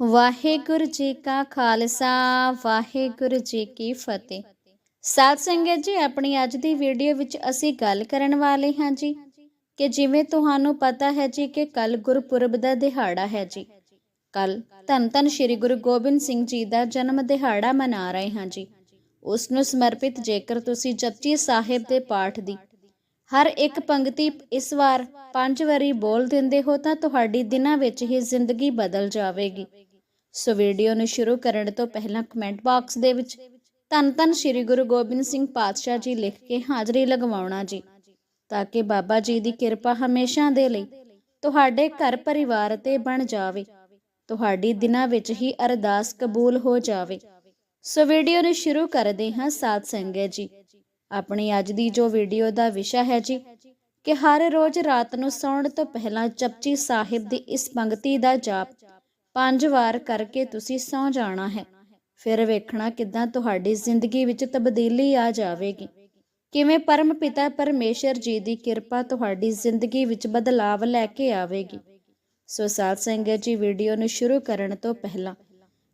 ਵਾਹਿਗੁਰੂ ਜੀ ਕਾ ਖਾਲਸਾ, ਵਾਹਿਗੁਰੂ ਜੀ ਕੀ ਫਤਿਹ। ਸਾਧ ਸੰਗਤ ਜੀ, ਆਪਣੀ ਅੱਜ ਦੀ ਵੀਡੀਓ ਵਿੱਚ ਅਸੀਂ ਗੱਲ ਕਰਨ ਵਾਲੇ ਹਾਂ ਜੀ ਕਿ ਜਿਵੇਂ ਤੁਹਾਨੂੰ ਪਤਾ ਹੈ ਜੀ ਕਿ ਕੱਲ ਗੁਰਪੁਰਬ ਦਾ ਦਿਹਾੜਾ ਹੈ ਜੀ। ਕੱਲ ਧੰਨ ਧੰਨ ਸ੍ਰੀ ਗੁਰੂ ਗੋਬਿੰਦ ਸਿੰਘ ਜੀ ਦਾ ਜਨਮ ਦਿਹਾੜਾ ਮਨਾ ਰਹੇ ਹਾਂ ਜੀ। ਉਸ ਨੂੰ ਸਮਰਪਿਤ ਜੇਕਰ ਤੁਸੀਂ ਜਪਜੀ ਸਾਹਿਬ ਦੇ ਪਾਠ ਦੀ ਹਰ ਇੱਕ ਪੰਕਤੀ ਇਸ ਵਾਰ ਪੰਜ ਵਾਰੀ ਬੋਲ ਦਿੰਦੇ ਹੋ ਤਾਂ ਤੁਹਾਡੀ ਦਿਨਾਂ ਵਿੱਚ ਹੀ ਜ਼ਿੰਦਗੀ ਬਦਲ ਜਾਵੇਗੀ। ਸੋ ਵੀਡੀਓ ਨੂੰ ਸ਼ੁਰੂ ਕਰਨ ਤੋਂ ਪਹਿਲਾਂ ਕਮੈਂਟ ਬਾਕਸ ਦੇ ਵਿੱਚ ਧੰਨ ਧੰਨ ਸ੍ਰੀ ਗੁਰੂ ਗੋਬਿੰਦ ਸਿੰਘ ਪਾਤਸ਼ਾਹ ਜੀ ਲਿਖ ਕੇ ਹਾਜ਼ਰੀ ਲਗਵਾਉਣਾ ਜੀ, ਤਾਂ ਕਿ ਬਾਬਾ ਜੀ ਦੀ ਕਿਰਪਾ ਹਮੇਸ਼ਾ ਦੇ ਲਈ ਤੁਹਾਡੇ ਘਰ ਪਰਿਵਾਰ ਤੇ ਬਣ ਜਾਵੇ, ਤੁਹਾਡੀ ਦਿਨਾਂ ਵਿੱਚ ਹੀ ਅਰਦਾਸ ਕਬੂਲ ਹੋ ਜਾਵੇ। ਸੋ ਵੀਡੀਓ ਨੂੰ ਸ਼ੁਰੂ ਕਰਦੇ ਹਾਂ ਸਾਧ ਸੰਗਤ ਜੀ। ਆਪਣੀ ਅੱਜ ਦੀ ਜੋ ਵੀਡੀਓ ਦਾ ਵਿਸ਼ਾ ਹੈ ਜੀ, ਕਿ ਹਰ ਰੋਜ਼ ਰਾਤ ਨੂੰ ਸੌਣ ਤੋਂ ਪਹਿਲਾਂ ਜਪਜੀ ਸਾਹਿਬ ਦੀ ਇਸ ਪੰਕਤੀ ਦਾ ਜਾਪ ਪੰਜ ਵਾਰ ਕਰਕੇ ਤੁਸੀਂ ਸੌ ਜਾਣਾ ਹੈ। ਫਿਰ ਵੇਖਣਾ ਕਿਦਾਂ ਤੁਹਾਡੀ ਜ਼ਿੰਦਗੀ ਵਿੱਚ ਤਬਦੀਲੀ ਆ ਜਾਵੇਗੀ। ਕਿਵੇਂ ਪਰਮ ਪਿਤਾ ਪਰਮੇਸ਼ਰ ਜੀ ਦੀ ਕਿਰਪਾ ਤੁਹਾਡੀ ਜ਼ਿੰਦਗੀ ਵਿੱਚ ਬਦਲਾਵ ਲੈ ਕੇ ਆਵੇਗੀ। ਸੋ ਸਾਧ ਸੰਗਤ ਜੀ, ਵੀਡੀਓ ਨੂੰ ਸ਼ੁਰੂ ਕਰਨ ਤੋਂ ਪਹਿਲਾਂ,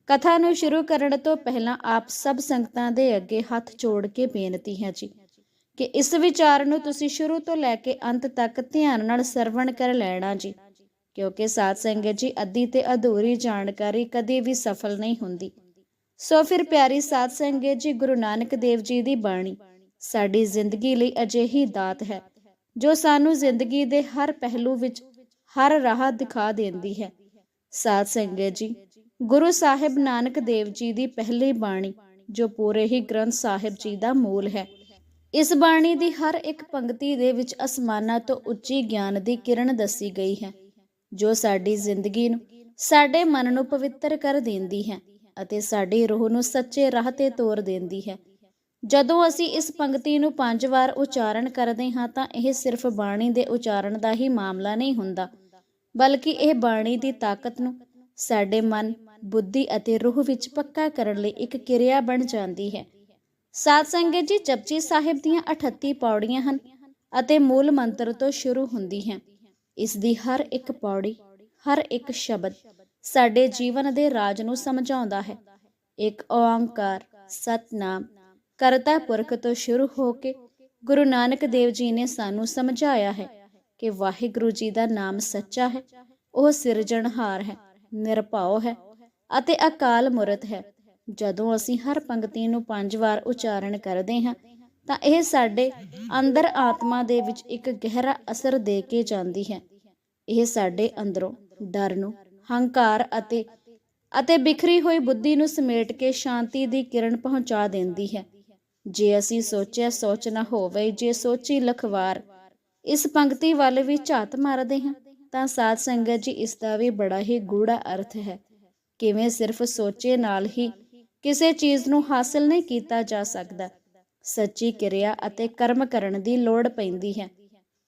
ਕਥਾ ਨੂੰ ਸ਼ੁਰੂ ਕਰਨ ਤੋਂ ਪਹਿਲਾਂ ਆਪ ਸਭ ਸੰਗਤਾਂ ਦੇ ਅੱਗੇ ਹੱਥ ਜੋੜ ਕੇ ਬੇਨਤੀ ਹੈ ਜੀ, ਕਿ ਇਸ ਵਿਚਾਰ ਨੂੰ ਤੁਸੀਂ ਸ਼ੁਰੂ ਤੋਂ ਲੈ ਕੇ ਅੰਤ ਤੱਕ ਧਿਆਨ ਨਾਲ ਸਰਵਣ ਕਰ ਲੈਣਾ ਜੀ। ਕਿਉਂਕਿ ਸਾਧ ਸੰਗਤ ਜੀ ਅੱਧੀ ਤੇ ਅਧੂਰੀ ਜਾਣਕਾਰੀ ਕਦੇ ਵੀ ਸਫਲ ਨਹੀਂ ਹੁੰਦੀ। ਸੋ ਫਿਰ ਪਿਆਰੀ ਸਾਧ ਸੰਗਤ ਜੀ, ਗੁਰੂ ਨਾਨਕ ਦੇਵ ਜੀ ਦੀ ਬਾਣੀ, ਸਾਡੀ ਜ਼ਿੰਦਗੀ ਲਈ ਅਜਿਹੀ ਦਾਤ ਹੈ, ਜੋ ਸਾਨੂੰ ਜ਼ਿੰਦਗੀ ਦੇ ਹਰ ਪਹਿਲੂ ਵਿੱਚ ਹਰ ਰਾਹ ਦਿਖਾ ਦਿੰਦੀ ਹੈ। ਸਾਧ ਸੰਗਤ ਜੀ, ਗੁਰੂ ਸਾਹਿਬ ਨਾਨਕ ਦੇਵ ਜੀ ਦੀ ਪਹਿਲੀ ਬਾਣੀ, ਜੋ ਪੂਰੇ ਹੀ ਗ੍ਰੰਥ ਸਾਹਿਬ ਜੀ ਦਾ ਮੂਲ ਹੈ। ਇਸ ਬਾਣੀ ਦੀ ਹਰ ਇੱਕ ਪੰਕਤੀ ਦੇ ਵਿੱਚ ਅਸਮਾਨਾਂ ਤੋਂ ਉੱਚੀ ਗਿਆਨ ਦੀ ਕਿਰਨ ਦੱਸੀ ਗਈ ਹੈ। ਜੋ ਸਾਡੀ ਜ਼ਿੰਦਗੀ ਨੂੰ, ਸਾਡੇ ਮਨ ਨੂੰ ਪਵਿੱਤਰ ਕਰ ਦਿੰਦੀ ਹੈ ਅਤੇ ਸਾਡੀ ਰੂਹ ਨੂੰ ਸੱਚੇ ਰਾਹ ਤੇ ਤੋਰ ਦਿੰਦੀ ਹੈ। ਜਦੋਂ ਅਸੀਂ ਇਸ ਪੰਕਤੀ ਨੂੰ ਪੰਜ ਵਾਰ ਉਚਾਰਨ ਕਰਦੇ ਹਾਂ ਤਾਂ ਇਹ ਸਿਰਫ ਬਾਣੀ ਦੇ ਉਚਾਰਨ ਦਾ ਹੀ ਮਾਮਲਾ ਨਹੀਂ ਹੁੰਦਾ, ਬਲਕਿ ਇਹ ਬਾਣੀ ਦੀ ਤਾਕਤ ਨੂੰ ਸਾਡੇ ਮਨ, ਬੁੱਧੀ ਅਤੇ ਰੂਹ ਵਿੱਚ ਪੱਕਾ ਕਰਨ ਲਈ ਇੱਕ ਕਿਰਿਆ ਬਣ ਜਾਂਦੀ ਹੈ। ਸਾਧ ਸੰਗਤ ਜੀ ਜਪਜੀ ਸਾਹਿਬ ਦੀਆਂ 38 ਪੌੜੀਆਂ ਹਨ ਅਤੇ ਮੂਲ ਮੰਤਰ ਤੋਂ ਸ਼ੁਰੂ ਹੁੰਦੀ ਹੈ। ਇਸ ਦੀ ਹਰ ਇੱਕ ਪੌੜੀ, ਹਰ ਇੱਕ ਸ਼ਬਦ ਸਾਡੇ ਜੀਵਨ ਦੇ ਰਾਜ ਨੂੰ ਸਮਝਾਉਂਦਾ ਹੈ। ਇੱਕ ਓੰਕਾਰ ਸਤਨਾਮ, ਕਰਤਾ ਪੁਰਖ ਤੋਂ ਸ਼ੁਰੂ ਹੋ ਕੇ ਗੁਰੂ ਨਾਨਕ ਦੇਵ ਜੀ ਨੇ ਸਾਨੂੰ ਸਮਝਾਇਆ ਹੈ ਕਿ ਵਾਹਿਗੁਰੂ ਜੀ ਦਾ ਨਾਮ ਸੱਚਾ ਹੈ, ਉਹ ਸਿਰਜਣਹਾਰ ਹੈ, ਨਿਰਭਉ ਹੈ ਅਤੇ ਅਕਾਲ ਮੂਰਤ ਹੈ। ਜਦੋਂ ਅਸੀਂ ਹਰ ਪੰਕਤੀ ਨੂੰ ਪੰਜ ਵਾਰ ਉਚਾਰਨ ਕਰਦੇ ਹਾਂ ਤਾਂ ਇਹ ਸਾਡੇ ਅੰਦਰ ਆਤਮਾ ਦੇ ਵਿੱਚ ਇੱਕ ਗਹਿਰਾ ਅਸਰ ਦੇ ਕੇ ਜਾਂਦੀ ਹੈ। ਇਹ ਸਾਡੇ ਅੰਦਰੋਂ ਡਰ ਨੂੰ, ਹੰਕਾਰ ਅਤੇ ਅਤੇ ਬਿਖਰੀ ਹੋਈ ਬੁੱਧੀ ਨੂੰ ਸਮੇਟ ਕੇ ਸ਼ਾਂਤੀ ਦੀ ਕਿਰਨ ਪਹੁੰਚਾ ਦਿੰਦੀ ਹੈ। ਜੇ ਅਸੀਂ ਸੋਚਿਆ ਸੋਚ ਨਾ ਹੋਵੇ, ਜੇ ਸੋਚੀ ਲਖਵਾਰ, ਇਸ ਪੰਕਤੀ ਵੱਲ ਵੀ ਝਾਤ ਮਾਰਦੇ ਹਾਂ, ਤਾਂ ਸਾਧ ਸੰਗਤ ਜੀ, ਇਸ ਦਾ ਵੀ ਬੜਾ ਹੀ ਗੂੜਾ ਅਰਥ ਹੈ। ਕਿਵੇਂ ਸਿਰਫ ਸੋਚੇ ਨਾਲ ਹੀ ਕਿਸੇ ਚੀਜ਼ ਨੂੰ ਹਾਸਲ ਨਹੀਂ ਕੀਤਾ ਜਾ ਸਕਦਾ ਸੱਚੀ ਕਿਰਿਆ ਅਤੇ ਕਰਮ ਕਰਨ ਦੀ ਲੋੜ ਪੈਂਦੀ ਹੈ।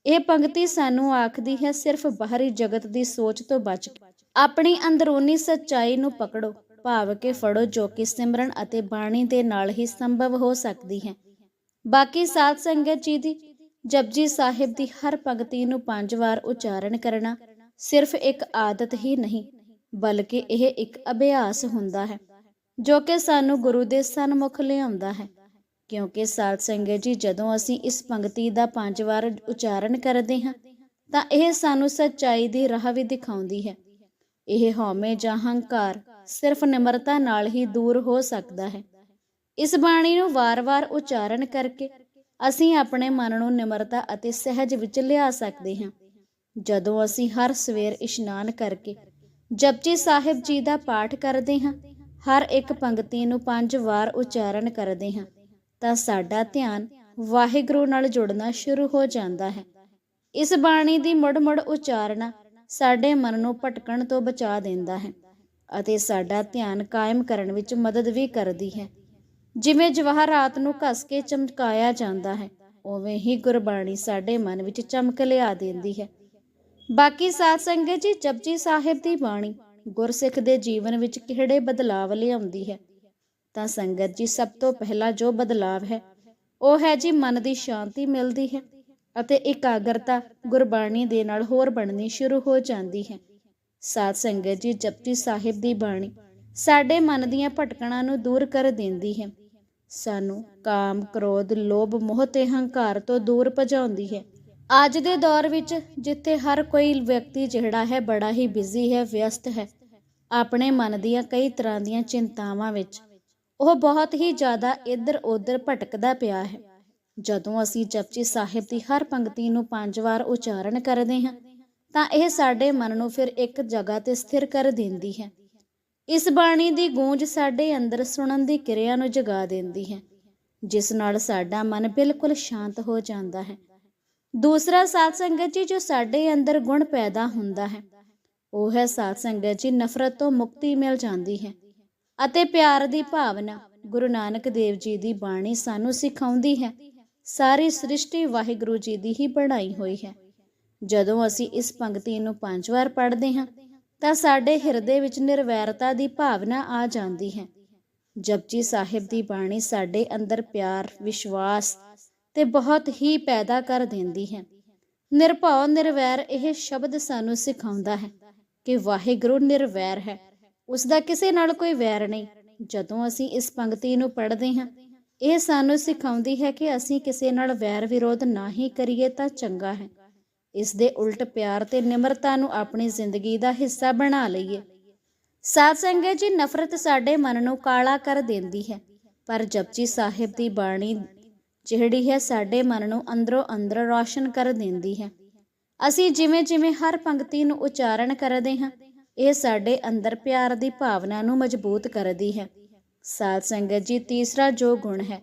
ਇਹ ਪੰਕਤੀ ਸਾਨੂੰ ਆਖਦੀ ਹੈ, ਸਿਰਫ ਬਾਹਰੀ ਜਗਤ ਦੀ ਸੋਚ ਤੋਂ ਬਚ ਕੇ। ਆਪਣੀ ਅੰਦਰੂਨੀ ਸੱਚਾਈ ਨੂੰ ਪਕੜੋ, ਭਾਵ ਕੇ ਫੜੋ, ਜੋ ਕਿ ਸਿਮਰਨ ਅਤੇ ਬਾਣੀ ਦੇ ਨਾਲ ਹੀ ਸੰਭਵ ਹੋ ਸਕਦੀ ਹੈ। ਬਾਕੀ ਸਾਧ ਸੰਗਤ ਜੀ ਦੀ ਜਪਜੀ ਸਾਹਿਬ ਦੀ ਹਰ ਪੰਕਤੀ ਨੂੰ ਪੰਜ ਵਾਰ ਉਚਾਰਨ ਕਰਨਾ ਸਿਰਫ ਇੱਕ ਆਦਤ ਹੀ ਨਹੀਂ, ਬਲਕਿ ਇਹ ਇੱਕ ਅਭਿਆਸ ਹੁੰਦਾ ਹੈ, ਜੋ ਕਿ ਸਾਨੂੰ ਗੁਰੂ ਦੇ ਸਨਮੁਖ ਲਿਆਉਂਦਾ ਹੈ। ਕਿਉਂਕਿ ਸਾਧ ਸੰਗਤ ਜੀ, ਜਦੋਂ ਅਸੀਂ ਇਸ ਪੰਕਤੀ ਦਾ ਪੰਜ ਵਾਰ ਉਚਾਰਨ ਕਰਦੇ ਹਾਂ, ਤਾਂ ਇਹ ਸਾਨੂੰ ਸੱਚਾਈ ਦੀ ਰਾਹ ਵੀ ਦਿਖਾਉਂਦੀ ਹੈ। ਇਹ ਹਉਮੈ ਜਾਂ ਹੰਕਾਰ ਸਿਰਫ ਨਿਮਰਤਾ ਨਾਲ ਹੀ ਦੂਰ ਹੋ ਸਕਦਾ ਹੈ। ਇਸ ਬਾਣੀ ਨੂੰ ਵਾਰ-ਵਾਰ ਉਚਾਰਨ ਕਰਕੇ ਅਸੀਂ ਆਪਣੇ ਮਨ ਨੂੰ ਨਿਮਰਤਾ ਅਤੇ ਸਹਿਜ ਵਿੱਚ ਲਿਆ ਸਕਦੇ ਹਾਂ। ਜਦੋਂ ਅਸੀਂ ਹਰ ਸਵੇਰ ਇਸ਼ਨਾਨ ਕਰਕੇ ਜਪਜੀ ਸਾਹਿਬ ਜੀ ਦਾ ਪਾਠ ਕਰਦੇ ਹਾਂ, ਹਰ ਇੱਕ ਪੰਕਤੀ ਨੂੰ ਪੰਜ ਵਾਰ ਉਚਾਰਨ ਕਰਦੇ ਹਾਂ। ਤਾਂ ਸਾਡਾ ਧਿਆਨ ਵਾਹਿਗੁਰੂ ਨਾਲ ਜੁੜਨਾ ਸ਼ੁਰੂ ਹੋ ਜਾਂਦਾ ਹੈ। ਇਸ ਬਾਣੀ ਦੀ ਮੁੜ-ਮੁੜ ਉਚਾਰਨਾ ਸਾਡੇ ਮਨ ਨੂੰ ਭਟਕਣ ਤੋਂ ਬਚਾ ਦਿੰਦਾ ਹੈ ਅਤੇ ਸਾਡਾ ਧਿਆਨ ਕਾਇਮ ਕਰਨ ਵਿੱਚ ਮਦਦ ਵੀ ਕਰਦੀ ਹੈ। ਜਿਵੇਂ ਜਵਾਹਰਾਤ ਨੂੰ ਘਸ ਕੇ ਚਮਕਾਇਆ ਜਾਂਦਾ ਹੈ, ਉਵੇਂ ਹੀ ਗੁਰਬਾਣੀ ਸਾਡੇ ਮਨ ਵਿੱਚ ਚਮਕ ਲਿਆ ਦਿੰਦੀ ਹੈ। ਬਾਕੀ ਸਾਧ ਸੰਗਤ ਜੀ, ਜਪਜੀ ਸਾਹਿਬ ਦੀ ਬਾਣੀ ਗੁਰਸਿੱਖ ਦੇ ਜੀਵਨ ਵਿੱਚ ਕਿਹੜੇ ਬਦਲਾਵ ਲਿਆਉਂਦੀ ਹੈ? ਤਾਂ ਸੰਗਤ ਜੀ, ਸਭ ਤੋਂ ਪਹਿਲਾ ਜੋ ਬਦਲਾਵ ਹੈ, ਉਹ ਹੈ ਜੀ ਮਨ ਦੀ ਸ਼ਾਂਤੀ ਮਿਲਦੀ ਹੈ ਅਤੇ ਇਕਾਗਰਤਾ ਗੁਰਬਾਣੀ ਦੇ ਨਾਲ ਹੋਰ ਬਣਨੀ ਸ਼ੁਰੂ ਹੋ ਜਾਂਦੀ ਹੈ। ਸਾਧ ਸੰਗਤ ਜੀ, ਜਪਜੀ ਸਾਹਿਬ ਦੀ ਬਾਣੀ ਸਾਡੇ ਮਨ ਦੀਆਂ ਭਟਕਣਾਂ ਨੂੰ ਦੂਰ ਕਰ ਦਿੰਦੀ ਹੈ। ਸਾਨੂੰ ਕਾਮ, ਕ੍ਰੋਧ, ਲੋਭ, ਮੋਹ ਤੇ ਹੰਕਾਰ ਤੋਂ ਦੂਰ ਭਜਾਉਂਦੀ ਹੈ। ਅੱਜ ਦੇ ਦੌਰ ਵਿੱਚ ਜਿੱਥੇ ਹਰ ਕੋਈ ਵਿਅਕਤੀ ਜਿਹੜਾ ਹੈ, ਬੜਾ ਹੀ ਬਿਜ਼ੀ ਹੈ, ਵਿਅਸਤ ਹੈ, ਆਪਣੇ ਮਨ ਦੀਆਂ ਕਈ ਤਰ੍ਹਾਂ ਦੀਆਂ ਚਿੰਤਾਵਾਂ ਵਿੱਚ ਉਹ ਬਹੁਤ ਹੀ ਜ਼ਿਆਦਾ ਇੱਧਰ ਉੱਧਰ ਭਟਕਦਾ ਪਿਆ ਹੈ। ਜਦੋਂ ਅਸੀਂ ਜਪਜੀ ਸਾਹਿਬ ਦੀ ਹਰ ਪੰਕਤੀ ਨੂੰ ਪੰਜ ਵਾਰ ਉਚਾਰਨ ਕਰਦੇ ਹਾਂ, ਤਾਂ ਇਹ ਸਾਡੇ ਮਨ ਨੂੰ ਫਿਰ ਇੱਕ ਜਗ੍ਹਾ ਤੇ ਸਥਿਰ ਕਰ ਦਿੰਦੀ ਹੈ। ਇਸ ਬਾਣੀ ਦੀ ਗੂੰਜ ਸਾਡੇ ਅੰਦਰ ਸੁਣਨ ਦੀ ਕਿਰਿਆ ਨੂੰ ਜਗਾ ਦਿੰਦੀ ਹੈ, ਜਿਸ ਨਾਲ ਸਾਡਾ ਮਨ ਬਿਲਕੁਲ ਸ਼ਾਂਤ ਹੋ ਜਾਂਦਾ ਹੈ। ਦੂਸਰਾ ਸਾਧ ਸੰਗਤ ਜੀ, ਜੋ ਸਾਡੇ ਅੰਦਰ ਗੁਣ ਪੈਦਾ ਹੁੰਦਾ ਹੈ, ਉਹ ਹੈ ਸਾਧ ਸੰਗਤ ਜੀ, ਨਫ਼ਰਤ ਤੋਂ ਮੁਕਤੀ ਮਿਲ ਜਾਂਦੀ ਹੈ। ਅਤੇ ਪਿਆਰ ਦੀ ਭਾਵਨਾ ਗੁਰੂ ਨਾਨਕ ਦੇਵ ਜੀ ਦੀ ਬਾਣੀ ਸਾਨੂੰ ਸਿਖਾਉਂਦੀ ਹੈ। ਸਾਰੀ ਸ੍ਰਿਸ਼ਟੀ ਵਾਹਿਗੁਰੂ ਜੀ ਦੀ ਹੀ ਬਣਾਈ ਹੋਈ ਹੈ। ਜਦੋਂ ਅਸੀਂ ਇਸ ਪੰਕਤੀ ਨੂੰ ਪੰਜ ਵਾਰ ਪੜ੍ਹਦੇ ਹਾਂ, ਤਾਂ ਸਾਡੇ ਹਿਰਦੇ ਵਿੱਚ ਨਿਰਵੈਰਤਾ ਦੀ ਭਾਵਨਾ ਆ ਜਾਂਦੀ ਹੈ। ਜਪਜੀ ਸਾਹਿਬ ਦੀ ਬਾਣੀ ਸਾਡੇ ਅੰਦਰ ਪਿਆਰ, ਵਿਸ਼ਵਾਸ ਤੇ ਬਹੁਤ ਹੀ ਪੈਦਾ ਕਰ ਦਿੰਦੀ ਹੈ। ਨਿਰਭਉ, ਨਿਰਵੈਰ ਇਹ ਸ਼ਬਦ ਸਾਨੂੰ ਸਿਖਾਉਂਦਾ ਹੈ ਕਿ ਵਾਹਿਗੁਰੂ ਨਿਰਵੈਰ ਹੈ। ਉਸ ਦਾ ਕਿਸੇ ਨਾਲ ਕੋਈ ਵੈਰ ਨਹੀਂ। ਜਦੋਂ ਅਸੀਂ ਇਸ ਪੰਕਤੀ ਨੂੰ ਪੜ੍ਹਦੇ ਹਾਂ, ਇਹ ਸਾਨੂੰ ਸਿਖਾਉਂਦੀ ਹੈ ਕਿ ਅਸੀਂ ਕਿਸੇ ਨਾਲ ਵੈਰ ਵਿਰੋਧ ਨਾ ਹੀ ਕਰੀਏ ਤਾਂ ਚੰਗਾ ਹੈ। ਇਸ ਦੇ ਉਲਟ ਪਿਆਰ ਤੇ ਨਿਮਰਤਾ ਨੂੰ ਆਪਣੀ ਜ਼ਿੰਦਗੀ ਦਾ ਹਿੱਸਾ ਬਣਾ ਲਈਏ। ਸਾਧ ਸੰਗਤ ਜੀ ਨਫ਼ਰਤ ਸਾਡੇ ਮਨ ਨੂੰ ਕਾਲਾ ਕਰ ਦਿੰਦੀ ਹੈ, ਪਰ ਜਪਜੀ ਸਾਹਿਬ ਦੀ ਬਾਣੀ ਜਿਹੜੀ ਹੈ ਸਾਡੇ ਮਨ ਨੂੰ ਅੰਦਰੋਂ ਅੰਦਰ ਰੌਸ਼ਨ ਕਰ ਦਿੰਦੀ ਹੈ। ਅਸੀਂ ਜਿਵੇਂ ਜਿਵੇਂ ਹਰ ਪੰਕਤੀ ਨੂੰ ਉਚਾਰਨ ਕਰਦੇ ਹਾਂ ਇਹ ਸਾਡੇ ਅੰਦਰ ਪਿਆਰ ਦੀ ਭਾਵਨਾ ਨੂੰ ਮਜ਼ਬੂਤ ਕਰਦੀ ਹੈ। ਸਾਧ ਸੰਗਤ ਜੀ, ਤੀਸਰਾ ਜੋ ਗੁਣ ਹੈ,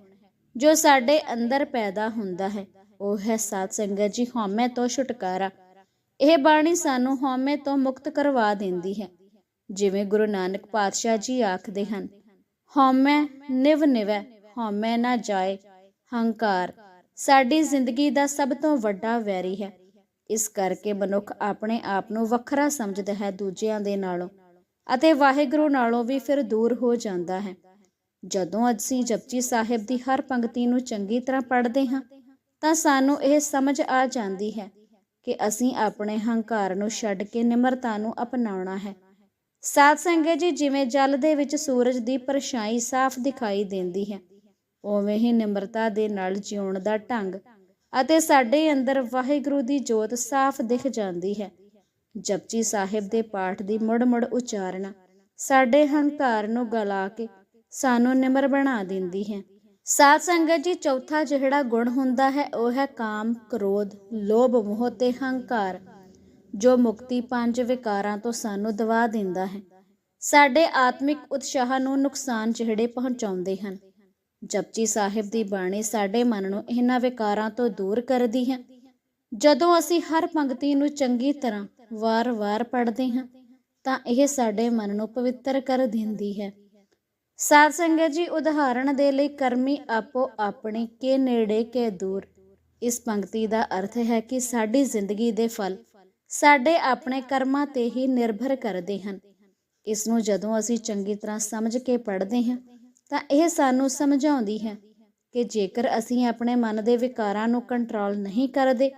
ਜੋ ਸਾਡੇ ਅੰਦਰ ਪੈਦਾ ਹੁੰਦਾ ਹੈ, ਉਹ ਹੈ ਸਾਧ ਸੰਗਤ ਜੀ, ਹਉਮੈ ਤੋਂ ਛੁਟਕਾਰਾ। ਇਹ ਬਾਣੀ ਸਾਨੂੰ ਹਉਮੈ ਤੋਂ ਮੁਕਤ ਕਰਵਾ ਦਿੰਦੀ ਹੈ। ਜਿਵੇਂ ਗੁਰੂ ਨਾਨਕ ਪਾਤਸ਼ਾਹ ਜੀ ਆਖਦੇ ਹਨ, ਹਉਮੈ ਨਿਵ ਨਿਵੈ, ਹਉਮੈ ਨਾ ਜਾਏ, ਹੰਕਾਰ ਸਾਡੀ ਜ਼ਿੰਦਗੀ ਦਾ ਸਭ ਤੋਂ ਵੱਡਾ ਵੈਰੀ ਹੈ। ਇਸ ਕਰਕੇ ਮਨੁੱਖ ਆਪਣੇ ਆਪ ਨੂੰ ਵੱਖਰਾ ਸਮਝਦਾ ਹੈ ਦੂਜਿਆਂ ਦੇ ਨਾਲੋਂ ਅਤੇ ਵਾਹਿਗੁਰੂ ਨਾਲੋਂ ਵੀ ਫਿਰ ਦੂਰ ਹੋ ਜਾਂਦਾ ਹੈ। ਜਦੋਂ ਅਸੀਂ ਜਪਜੀ ਸਾਹਿਬ ਦੀ ਹਰ ਪੰਕਤੀ ਨੂੰ ਚੰਗੀ ਤਰ੍ਹਾਂ ਪੜ੍ਹਦੇ ਹਾਂ, ਤਾਂ ਸਾਨੂੰ ਇਹ ਸਮਝ ਆ ਜਾਂਦੀ ਹੈ ਕਿ ਅਸੀਂ ਆਪਣੇ ਹੰਕਾਰ ਨੂੰ ਛੱਡ ਕੇ ਨਿਮਰਤਾ ਨੂੰ ਅਪਣਾਉਣਾ ਹੈ। ਸਾਧ ਸੰਗਤ ਜੀ ਜਿਵੇਂ ਜਲ ਦੇ ਵਿੱਚ ਸੂਰਜ ਦੀ ਪਰਛਾਈ ਸਾਫ਼ ਦਿਖਾਈ ਦਿੰਦੀ ਹੈ, ਉਵੇਂ ਹੀ ਨਿਮਰਤਾ ਦੇ ਨਾਲ ਜਿਉਣ ਦਾ ਢੰਗ ਅਤੇ ਸਾਡੇ ਅੰਦਰ ਵਾਹਿਗੁਰੂ ਦੀ ਜੋਤ ਸਾਫ਼ ਦਿਖ ਜਾਂਦੀ ਹੈ। ਜਪਜੀ ਸਾਹਿਬ ਦੇ ਪਾਠ ਦੀ ਮੁੜ-ਮੁੜ ਉਚਾਰਨਾ ਸਾਡੇ ਹੰਕਾਰ ਨੂੰ ਗਲਾ ਕੇ ਸਾਨੂੰ ਨਿਮਰ ਬਣਾ ਦਿੰਦੀ ਹੈ। ਸਾਧ ਸੰਗਤ ਜੀ, ਚੌਥਾ ਜਿਹੜਾ ਗੁਣ ਹੁੰਦਾ ਹੈ, ਉਹ ਹੈ ਕਾਮ, ਕ੍ਰੋਧ, ਲੋਭ, ਮੋਹ ਤੇ ਹੰਕਾਰ, ਜੋ ਮੁਕਤੀ ਪੰਜ ਵਿਕਾਰਾਂ ਤੋਂ ਸਾਨੂੰ ਦਵਾ ਦਿੰਦਾ ਹੈ। ਸਾਡੇ ਆਤਮਿਕ ਉਤਸ਼ਾਹ ਨੂੰ ਨੁਕਸਾਨ ਜਿਹੜੇ ਪਹੁੰਚਾਉਂਦੇ ਹਨ। ਜਪਜੀ ਸਾਹਿਬ ਦੀ ਬਾਣੀ ਸਾਡੇ ਮਨ ਨੂੰ ਇਹਨਾਂ ਵਿਕਾਰਾਂ ਤੋਂ ਦੂਰ ਕਰਦੀ ਹੈ। ਜਦੋਂ ਅਸੀਂ ਹਰ ਪੰਕਤੀ ਨੂੰ ਚੰਗੀ ਤਰ੍ਹਾਂ ਵਾਰ-ਵਾਰ ਪੜ੍ਹਦੇ ਹਾਂ, ਤਾਂ ਇਹ ਸਾਡੇ ਮਨ ਨੂੰ ਪਵਿੱਤਰ ਕਰ ਦਿੰਦੀ ਹੈ। ਸਾਧ ਸੰਗਤ ਜੀ, ਉਦਾਹਰਣ ਦੇ ਲਈ ਕਰਮੀ ਆਪੋ ਆਪਣੀ ਕੇ ਨੇੜੇ ਕੇ ਦੂਰ। ਇਸ ਪੰਕਤੀ ਦਾ ਅਰਥ ਹੈ ਕਿ ਸਾਡੀ ਜ਼ਿੰਦਗੀ ਦੇ ਫਲ ਸਾਡੇ ਆਪਣੇ ਕਰਮਾਂ ਤੇ ਹੀ ਨਿਰਭਰ ਕਰਦੇ ਹਨ। ਇਸ ਨੂੰ ਜਦੋਂ ਅਸੀਂ ਚੰਗੀ ਤਰ੍ਹਾਂ ਸਮਝ ਕੇ ਪੜ੍ਹਦੇ ਹਾਂ ਤਾਂ ਇਹ ਸਾਨੂੰ ਸਮਝਾਉਂਦੀ ਹੈ ਕਿ ਜੇਕਰ ਅਸੀਂ ਆਪਣੇ ਮਨ ਦੇ ਵਿਕਾਰਾਂ ਨੂੰ ਕੰਟਰੋਲ ਨਹੀਂ ਕਰਦੇ,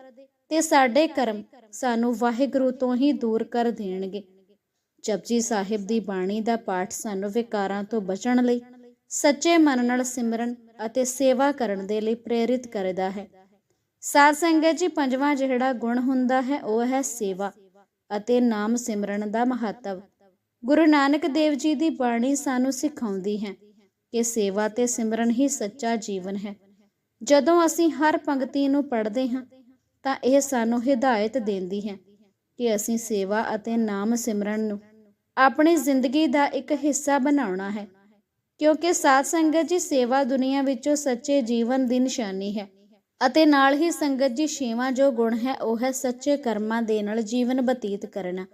ਤੇ ਸਾਡੇ ਕਰਮ ਸਾਨੂੰ ਵਾਹਿਗੁਰੂ ਤੋਂ ਹੀ ਦੂਰ ਕਰ ਦੇਣਗੇ। ਜਪਜੀ ਸਾਹਿਬ ਦੀ ਬਾਣੀ ਦਾ ਪਾਠ ਸਾਨੂੰ ਵਿਕਾਰਾਂ ਤੋਂ ਬਚਣ ਲਈ, ਸੱਚੇ ਮਨ ਨਾਲ ਸਿਮਰਨ ਅਤੇ ਸੇਵਾ ਕਰਨ ਦੇ ਲਈ ਪ੍ਰੇਰਿਤ ਕਰਦਾ ਹੈ। ਸਾਧ ਸੰਗਤ ਜੀ, ਪੰਜਵਾਂ ਜਿਹੜਾ ਗੁਣ ਹੁੰਦਾ ਹੈ, ਉਹ ਹੈ ਸੇਵਾ ਅਤੇ ਨਾਮ ਸਿਮਰਨ ਦਾ ਮਹੱਤਵ। ਗੁਰੂ ਨਾਨਕ ਦੇਵ ਜੀ ਦੀ ਬਾਣੀ ਸਾਨੂੰ ਸਿਖਾਉਂਦੀ ਹੈ ਕਿ ਸੇਵਾ ਤੇ ਸਿਮਰਨ ਹੀ ਸੱਚਾ ਜੀਵਨ ਹੈ। ਜਦੋਂ ਅਸੀਂ ਹਰ ਪੰਕਤੀ ਨੂੰ ਪੜ੍ਹਦੇ ਹਾਂ, ਤਾਂ ਇਹ ਸਾਨੂੰ ਹਿਦਾਇਤ ਦਿੰਦੀ ਹੈ ਕਿ ਅਸੀਂ ਸੇਵਾ ਅਤੇ ਨਾਮ ਸਿਮਰਨ ਨੂੰ ਆਪਣੀ ਜ਼ਿੰਦਗੀ ਦਾ ਇੱਕ ਹਿੱਸਾ ਬਣਾਉਣਾ ਹੈ, ਕਿਉਂਕਿ ਸਾਧ ਸੰਗਤ ਜੀ ਸੇਵਾ ਦੁਨੀਆ ਵਿੱਚੋਂ ਸੱਚੇ ਜੀਵਨ ਦੀ ਨਿਸ਼ਾਨੀ ਹੈ ਅਤੇ ਨਾਲ ਹੀ ਸੰਗਤ ਜੀ ਛੇਵਾਂ ਜੋ ਗੁਣ ਹੈ, ਉਹ ਹੈ ਸੱਚੇ ਕਰਮਾਂ ਦੇ ਨਾਲ ਜੀਵਨ ਬਤੀਤ ਕਰਨਾ।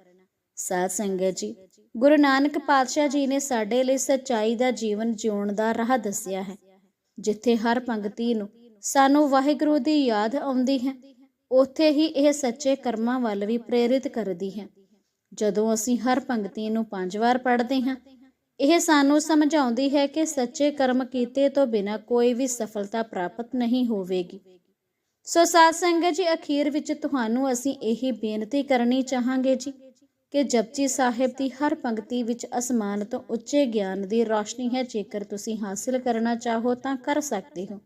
ਸਾਧ ਸੰਗਤ ਜੀ ਗੁਰੂ ਨਾਨਕ ਪਾਤਸ਼ਾਹ ਜੀ ਨੇ ਸਾਡੇ ਲਈ ਸੱਚਾਈ ਦਾ ਜੀਵਨ ਜਿਉਣ ਦਾ ਰਾਹ ਦੱਸਿਆ ਹੈ, ਜਿੱਥੇ ਹਰ ਪੰਕਤੀ ਨੂੰ ਸਾਨੂੰ ਵਾਹਿਗੁਰੂ ਦੀ ਯਾਦ ਆਉਂਦੀ ਹੈ, ਉੱਥੇ ਹੀ ਇਹ ਸੱਚੇ ਕਰਮਾਂ ਵੱਲ ਵੀ ਪ੍ਰੇਰਿਤ ਕਰਦੀ ਹੈ। ਜਦੋਂ ਅਸੀਂ ਹਰ ਪੰਕਤੀ ਨੂੰ ਪੰਜ ਵਾਰ ਪੜ੍ਹਦੇ ਹਾਂ, ਇਹ ਸਾਨੂੰ ਸਮਝਾਉਂਦੀ ਹੈ ਕਿ ਸੱਚੇ ਕਰਮ ਕੀਤੇ ਤੋਂ ਬਿਨਾਂ ਕੋਈ ਵੀ ਸਫਲਤਾ ਪ੍ਰਾਪਤ ਨਹੀਂ ਹੋਵੇਗੀ। ਸੋ ਸਾਧ ਸੰਗਤ ਜੀ, ਅਖੀਰ ਵਿੱਚ ਤੁਹਾਨੂੰ ਅਸੀਂ ਇਹੀ ਬੇਨਤੀ ਕਰਨੀ ਚਾਹਾਂਗੇ ਜੀ ਕਿ ਜਪਜੀ ਸਾਹਿਬ ਦੀ ਹਰ ਪੰਕਤੀ ਵਿੱਚ ਅਸਮਾਨ ਤੋਂ ਉੱਚੇ ਗਿਆਨ ਦੀ ਰੌਸ਼ਨੀ ਹੈ। ਜੇਕਰ ਤੁਸੀਂ ਹਾਸਿਲ ਕਰਨਾ ਚਾਹੋ ਤਾਂ ਕਰ ਸਕਦੇ ਹੋ।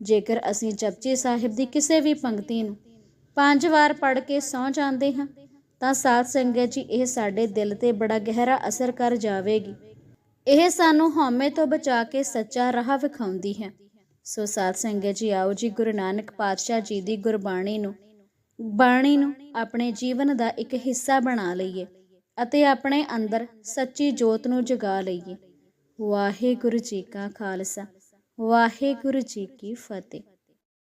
ਜੇਕਰ ਅਸੀਂ ਜਪਜੀ ਸਾਹਿਬ ਦੀ ਕਿਸੇ ਵੀ ਪੰਕਤੀ ਨੂੰ ਪੰਜ ਵਾਰ ਪੜ੍ਹ ਕੇ ਸੌ ਜਾਂਦੇ ਹਾਂ, ਤਾਂ ਸਾਧ ਸੰਗਤ ਜੀ, ਇਹ ਸਾਡੇ ਦਿਲ ਤੇ ਬੜਾ ਗਹਿਰਾ ਅਸਰ ਕਰ ਜਾਵੇਗੀ। ਇਹ ਸਾਨੂੰ ਹਉਮੈ ਤੋਂ ਬਚਾ ਕੇ ਸੱਚਾ ਰਾਹ ਵਿਖਾਉਂਦੀ ਹੈ। ਸੋ ਸਾਧ ਸੰਗਤ ਜੀ, ਆਓ ਜੀ, ਗੁਰੂ ਨਾਨਕ ਪਾਤਸ਼ਾਹ ਜੀ ਦੀ ਗੁਰਬਾਣੀ ਨੂੰ ਬਾਣੀ ਨੂੰ ਆਪਣੇ ਜੀਵਨ ਦਾ ਇੱਕ ਹਿੱਸਾ ਬਣਾ ਲਈਏ ਅਤੇ ਆਪਣੇ ਅੰਦਰ ਸੱਚੀ ਜੋਤ ਨੂੰ ਜਗਾ ਲਈਏ। ਵਾਹਿਗੁਰੂ ਜੀ ਕਾ ਖਾਲਸਾ, ਵਾਹਿਗੁਰੂ ਜੀ ਕੀ ਫਤਿਹ।